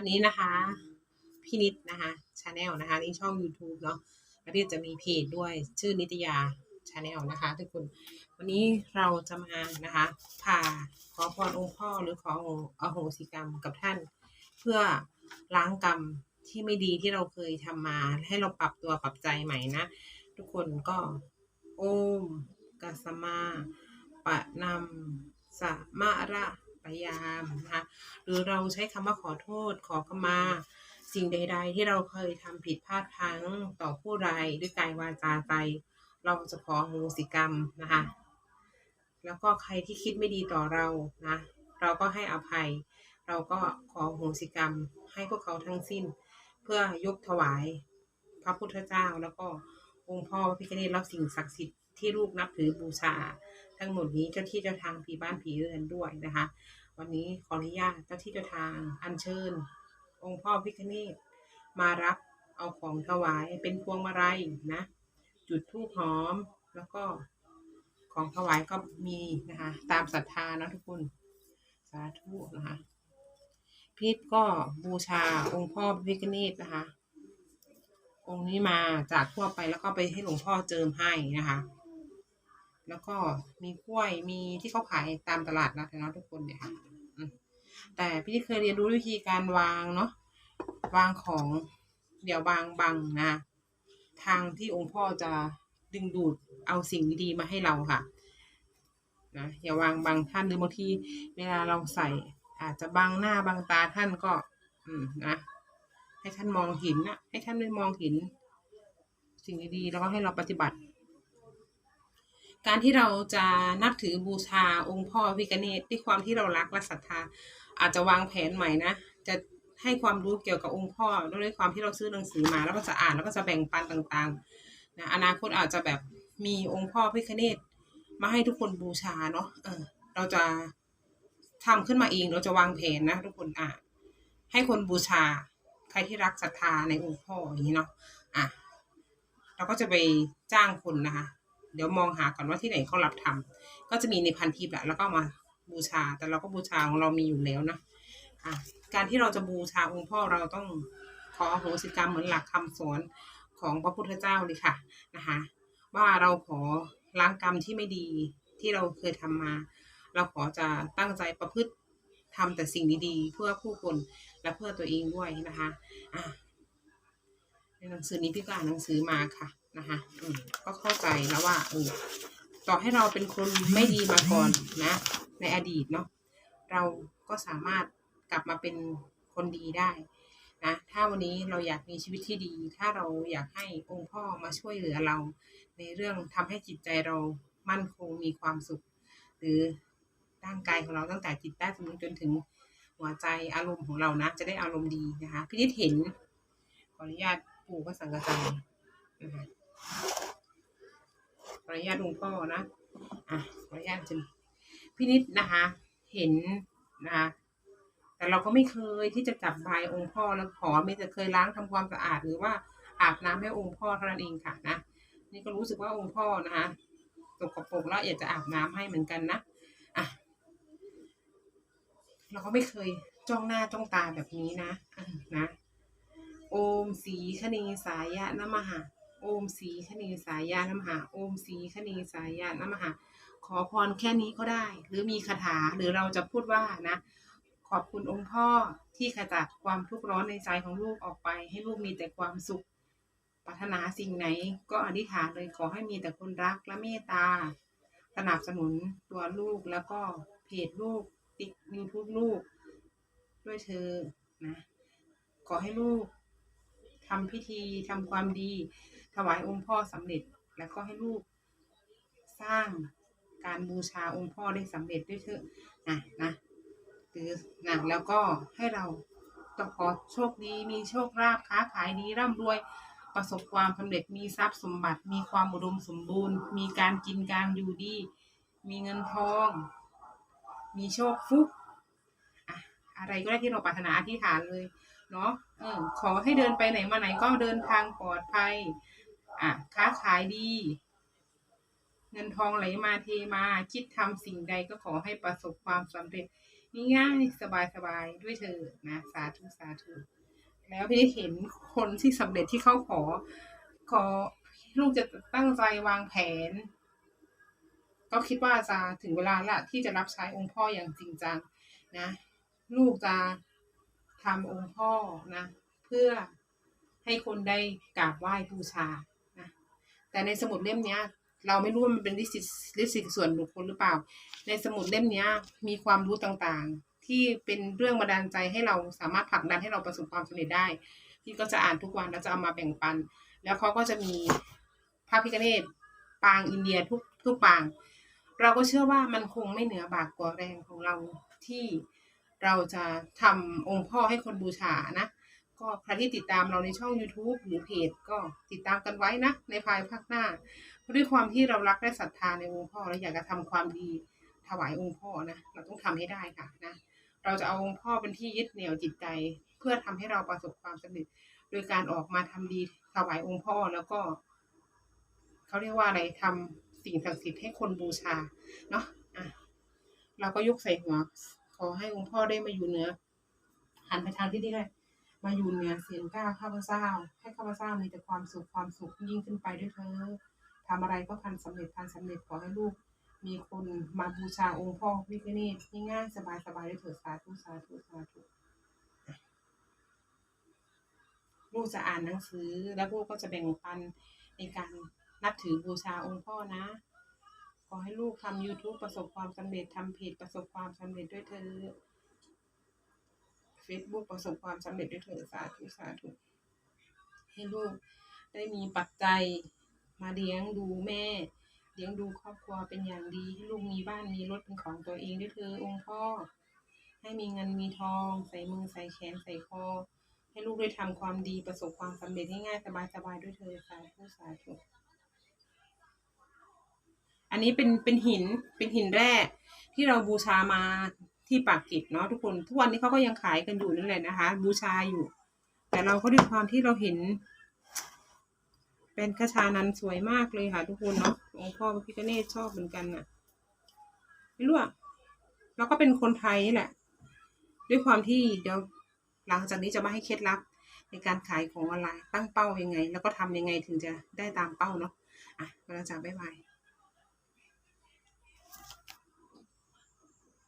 วันนี้นะคะพี่นิดนะคะชาแนลนะคะนี่ช่อง YouTube เนาะแล้วพี่จะมีเพจด้วยชื่อนิตยาชาแนลนะคะทุกคนวันนี้เราจะมานะคะพาขอพรองค์พ่อหรือขออโหสิกรรมกับท่าน เพื่อล้างกรรมที่ไม่ดีที่เราเคยทำมาให้เราปรับตัวปรับใจใหม่นะ ทุกคนก็โอมกัสมาปะนำสมาระ ยามนะคะหรือเราใช้คำว่าขอโทษขอขมา สิ่งใด ๆ ที่เราเคยทำผิดพลาดพลั้งต่อผู้ใดด้วยกายวาจาใจ เราจะขออโหสิกรรมนะคะแล้วก็ใครที่คิดไม่ดีต่อเรานะ เราก็ให้อภัย เราก็ขอโหสิกรรมให้พวกเขาทั้งสิ้น เพื่อยกถวายพระพุทธเจ้าแล้วก็องค์พ่อพระพิฆเนศรับสิ่งศักดิ์สิทธิ์ที่ลูกนับถือบูชา ทั้งหมดนี้เจ้าที่เจ้าทางผีบ้านผีเรือนด้วยนะคะ วันนี้ขออนุญาตเจ้าที่เจ้าทางอัญเชิญ องค์พ่อพิฆเนศมารับเอาของถวายเป็นพวงมาลัยนะ จุดธูปหอมแล้วก็ของถวายก็มีนะคะ ตามศรัทธานะทุกคนสาธุนะคะพีทก็บูชาองค์พ่อพิฆเนศนะคะ องค์นี้มาจากทั่วไปแล้วก็ไปให้หลวงพ่อเจิมให้นะคะ แล้วก็มีกล้วยมีที่เขาขายตามตลาดนัดนะทุกคนเนี่ยค่ะอืมแต่พี่ที่เคยเรียนรู้วิธีการวางเนาะวางของเดี๋ยววางบังนะ ทางที่องค์พ่อจะดึงดูดเอาสิ่งดีๆมาให้เราค่ะนะอย่าวางบังท่านหรือบางทีเวลาเราใส่ อาจจะบังหน้าบังตาท่านก็ อืมนะให้ท่านมองเห็นนะให้ท่านได้มองเห็นสิ่งดีๆแล้วก็ให้เราปฏิบัติ การที่เราจะนับถือบูชาองค์พ่อพิกเนตด้วยความที่เรารักและศรัทธา อาจจะวางแผนใหม่นะจะให้ความรู้เกี่ยวกับองค์พ่อด้วยความที่เราซื้อหนังสือมาแล้วก็จะอ่านแล้วก็จะแบ่งปันต่างๆนะอนาคตอาจจะแบบมีองค์พ่อพิคเนตมาให้ทุกคนบูชาเนาะเออ เราจะทำขึ้นมาเองเราจะวางแผนนะ ทุกคนอะให้คนบูชา ใครที่รักศรัทธาในองค์พ่ออย่างนี้เนาะอะเราก็จะไปจ้างคนนะคะ เดี๋ยวมองหาก่อนว่าที่ไหนเขารับทำก็จะมีในพันทิปแหละแล้วก็มาบูชา แต่เราก็บูชาของเรามีอยู่แล้วนะอะการที่เราจะบูชาองค์พ่อเราต้องขออโหสิกรรมเหมือนหลักคำสอนของพระพุทธเจ้าเลยค่ะนะคะ ว่าเราขอล้างกรรมที่ไม่ดีที่เราเคยทำมา เราขอจะตั้งใจประพฤติทำแต่สิ่งดีๆ เพื่อผู้คนและเพื่อตัวเองด้วยนะคะอะในหนังสือนี้พี่ก็อ่านหนังสือมาค่ะ นะคะอืมก็เข้าใจแล้วว่าเออต่อให้เราเป็นคนไม่ดีมาก่อนนะ ในอดีตเนาะเราก็สามารถกลับมาเป็นคนดีได้นะถ้าวันนี้เราอยากมีชีวิตที่ดี ถ้าเราอยากให้องค์พ่อมาช่วยเหลือเรา ในเรื่องทำให้จิตใจเรามั่นคงมีความสุข หรือร่างกายของเราตั้งแต่จิตใต้สมองจนถึงหัวใจอารมณ์ของเรานะจะได้อารมณ์ดีนะคะพี่นิดเห็นขออนุญาตปู่พระสังฆจายนะคะ ขออนุญาตองค์พ่อนะ อะขออนุญาตจนพี่นิดนะคะ เห็นนะคะแต่เราก็ไม่เคยที่จะจับบายองค์พ่อแล้วขอไม่แต่เคยล้างทำความสะอาดหรือว่าอาบน้ำให้องค์พ่อเท่านั้นเองค่ะนะนี่ก็รู้สึกว่าองค์พ่อนะคะตกกระปรกแล้วอยากจะอาบน้ำให้เหมือนกันนะอะเราก็ไม่เคยจ้องหน้าจ้องตาแบบนี้นะนะ โอมสีคณีสายะนมหะ โอมสีคณีสายะนมหะโอมสีคณีสายะนมหะขอพรแค่นี้ก็ได้ หรือมีคาถาหรือเราจะพูดว่านะ ขอบคุณองค์พ่อที่ขจัดความทุกข์ร้อนในใจของลูกออกไป ให้ลูกมีแต่ความสุขปรารถนาสิ่งไหนก็อธิษฐานเลยขอให้มีแต่คนรักและเมตตา สนับสนุนตัวลูกแล้วก็เพจลูกติ๊กยูทูบลูก ด้วยเธอนะ ขอให้ลูกทำพิธีทำความดี วายองค์พ่อสำเร็จแล้วก็ให้ลูกสร้างการบูชาองค์พ่อได้สำเร็จด้วยเถอะนะนะหรือนะแล้วก็ให้เราต้องขอโชคดีมีโชคลาภค้าขายดีร่ำรวยประสบความสำเร็จมีทรัพย์สมบัติ มีความอุดมสมบูรณ์ มีการกินการอยู่ดี มีเงินทอง มีโชคฟุกอะอะไรก็ได้ที่เราปรารถนาอธิษฐานเลยเนาะเออขอให้เดินไปไหนมาไหนก็เดินทางปลอดภัย อะค้าขายดี เงินทองไหลมาเทมาคิดทำสิ่งใดก็ขอให้ประสบความสำเร็จง่ายๆสบายๆด้วยเธอนะ สาธุสาธุแล้วพี่เห็นคนที่สำเร็จที่เขาขอ ขอลูกจะตั้งใจวางแผน ก็คิดว่าจะถึงเวลาละที่จะรับใช้องค์พ่ออย่างจริงจังนะ ลูกจะทำองค์พ่อนะ เพื่อให้คนได้กราบไหว้บูชา แต่ในสมุดเล่มเนี้ย เราไม่รู้ว่ามันเป็นลิสิตลิสิตส่วนบุคคลหรือเปล่า ในสมุดเล่มเนี้ย มีความรู้ต่างๆ ที่เป็นเรื่องบันดาลใจให้เราสามารถผลักดันให้เราประสบความสำเร็จได้ พี่ก็จะอ่านทุกวันแล้วจะเอามาแบ่งปัน แล้วเขาก็จะมีพระพิฆเนศปางอินเดียทุกทุกปาง เราก็เชื่อว่ามันคงไม่เหนือบากกว่าแรงของเราที่เราจะทำองค์พ่อให้คนบูชานะ ก็ใครที่ติดตามเราในช่อง YouTube หรือเพจก็ติดตามกันไว้นะ ในภายภาคหน้า ด้วยความที่เรารักและศรัทธาในองค์พ่อและอยากจะทำความดีถวายองค์พ่อนะเราต้องทำให้ได้ค่ะนะเราจะเอาองค์พ่อเป็นที่ยึดเหนี่ยวจิตใจ เพื่อทำให้เราประสบความสำเร็จ โดยการออกมาทำดีถวายองค์พ่อแล้วก็เขาเรียกว่าอะไรทำสิ่งศักดิ์สิทธิ์ให้คนบูชาเนาะอะเราก็ยกใส่หัวขอให้องค์พ่อได้มาอยู่เหนือหันไปทางที่นี่เลย มาอยู่เหนือเสียงก้าวข้าพเจ้า ให้ข้าพเจ้ามีแต่ความสุขความสุขยิ่งขึ้นไปด้วยเธอทำอะไรก็พันสำเร็จพันสำเร็จขอให้ลูก มีคนมาบูชาองค์พ่อพิฆเนศง่ายๆสบายๆด้วยเถิดสาธุสาธุสาธุลูกจะอ่านหนังสือ แล้วลูกก็จะแบ่งปันในการนับถือบูชาองค์พ่อนะ ขอให้ลูกทำ YouTube ประสบความสำเร็จทำเพจประสบความสำเร็จด้วยเธอ Facebook ประสบความสำเร็จด้วยเธอสาธุสาธุให้ลูกได้มีปัจจัยมาเลี้ยงดูแม่ เลี้ยงดูครอบครัวเป็นอย่างดีให้ลูกมีบ้านมีรถเป็นของตัวเองด้วยเธอองค์พ่อ ให้มีเงินมีทอง ใส่มือใส่แขนใส่คอ ให้ลูกได้ทำความดีประสบความสำเร็จง่ายๆสบายๆด้วยเธอสาธุสาธุอันนี้เป็นเป็นหินเป็นหินแร่ที่เราบูชามา ที่ปากเกร็ดเนาะทุกคนทุกวันนี้เขาก็ยังขายกันอยู่นั่นแหละนะคะ บูชาอยู่ แต่เราก็ด้วยความที่เราเห็น เป็นคชานันสวยมากเลยค่ะ ทุกคนเนาะองค์พ่อพระพิฆเนศชอบเหมือนกันน่ะไม่รู้อะเราก็เป็นคนไทยนี่แหละ ด้วยความที่เดี๋ยวหลังจากนี้จะมาให้เคล็ดลับในการขายของออนไลน์ตั้งเป้ายังไง แล้วก็ทำยังไงถึงจะได้ตามเป้าเนาะอะเราจะบ๊ายบาย